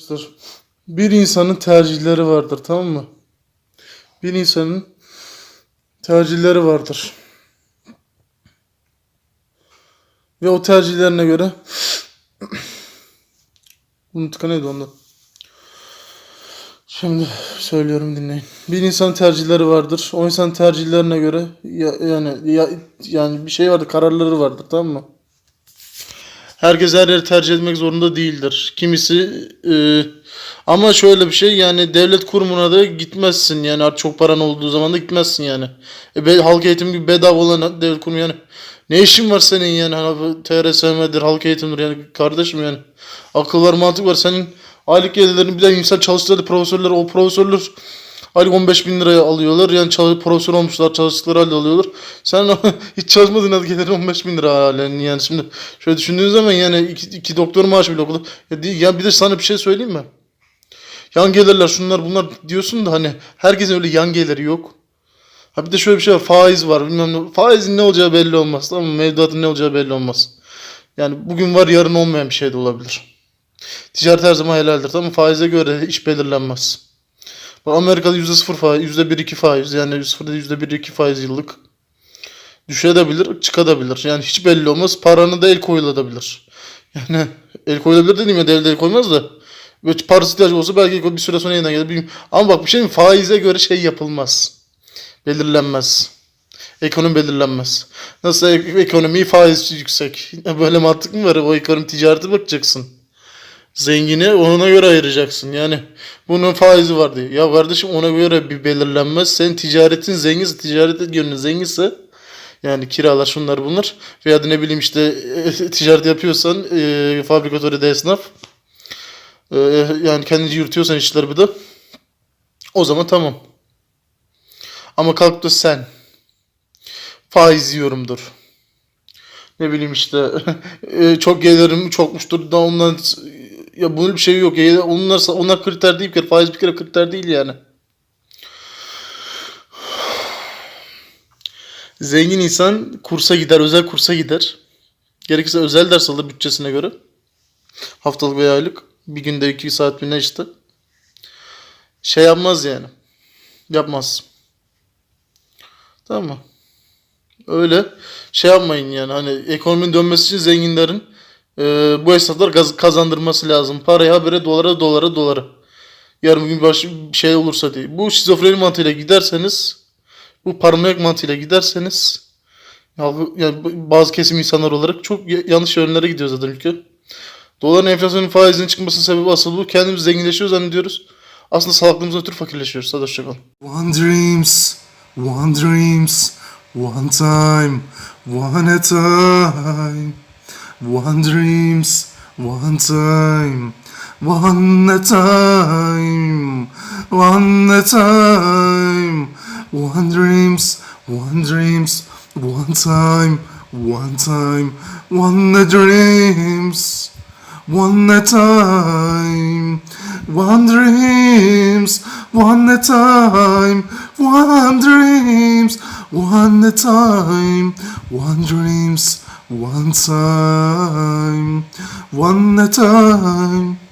Arkadaşlar, Bir insanın tercihleri vardır tamam mı? Bir insanın tercihleri vardır. Ve o tercihlerine göre bunu tıkanıyordu ondan. Şimdi söylüyorum dinleyin. Bir insanın tercihleri vardır. O insanın tercihlerine göre ya, yani ya, yani bir şey vardır, kararları vardır tamam mı? Herkes her yeri tercih etmek zorunda değildir. Kimisi e, ama şöyle bir şey yani devlet kurumuna da gitmezsin yani artık çok paran olduğu zaman da gitmezsin yani. E, be, halk eğitim gibi bedava olan devlet kurumu yani. Ne işin var senin yani hani TRSM'dir halk eğitimdir yani kardeşim yani. Akıl var mantık var senin aylık gelirlerini bir de insan çalıştırdı profesörler o profesörler aylık 15 bin liraya alıyorlar yani çalış, profesör olmuşlar çalıştıkları halde alıyorlar. Sen hiç çalışmadığın halde gelir 15 bin lira halen yani şimdi şöyle düşündüğün zaman yani iki, iki doktor maaşı bile okulda. Ya, ya bir de sana bir şey söyleyeyim mi? Yan gelirler şunlar bunlar diyorsun da hani herkesin öyle yan geliri yok. Ha bir de şöyle bir şey var faiz var bilmem. Faizin ne olacağı belli olmaz tamam mı? Mevduatın ne olacağı belli olmaz. Yani bugün var yarın olmayan bir şey de olabilir. Ticaret her zaman helaldir tamam mı? Faize göre iş belirlenmez. Amerika'da %0 faiz, %1-2 faiz yani %0'da %1-2 faiz yıllık. Düşebilir, çıkabilir. Yani hiç belli olmaz. Paranı da el koyulabilir. Yani el koyulabilir dediğim ya devlet el koymaz da. Böyle parası ihtiyacı olsa belki bir süre sonra yeniden gelir. Ama bak bir şey mi? faize göre şey yapılmaz. Belirlenmez. Ekonomi belirlenmez. Nasıl ek- ekonomi faiz yüksek. Böyle mantık mı var? O ekonomi ticarete bakacaksın. Zengini ona göre ayıracaksın. Yani bunun faizi var diye. Ya kardeşim ona göre bir belirlenmez. Senin ticaretin zenginse, ticaret yönün zenginse yani kiralar şunlar bunlar veya ne bileyim işte e, ticaret yapıyorsan e, fabrikatörü de esnaf e, yani kendince yürütüyorsan işleri bir de o zaman tamam. Ama kalkıp da sen faiz yiyorumdur. Ne bileyim işte e, çok gelirim çokmuştur da ondan ya bunun bir şey yok. Ya, onlar onlar kriter değil bir. Faiz bir kere kriter değil yani. Zengin insan kursa gider, özel kursa gider. Gerekirse özel ders alır bütçesine göre. Haftalık veya aylık. Bir günde iki saat bir ne işte. Şey yapmaz yani. Yapmaz. Tamam mı? Öyle şey yapmayın yani hani ekonominin dönmesi için zenginlerin e, bu hesaplar gaz- kazandırması lazım. Parayı habire dolara dolara dolara. Yarın gün baş bir şey olursa diye. Bu şizofreni mantığıyla giderseniz bu paranoyak mantığıyla giderseniz ya, yani bazı kesim insanlar olarak çok ya- yanlış yönlere gidiyor zaten ülke. Doların enflasyonun faizinin çıkmasının sebebi asıl bu. Kendimiz zenginleşiyoruz zannediyoruz. Aslında salaklığımızdan ötürü fakirleşiyoruz. Hadi hoşçakalın. One dreams, one dreams, one time, one at a time. One dreams, one time, one time, one time. One dreams, one dreams, one time, one time, one dreams. One at time, one dreams, one at time, one dreams, one at time, one dreams, one time, one at a time.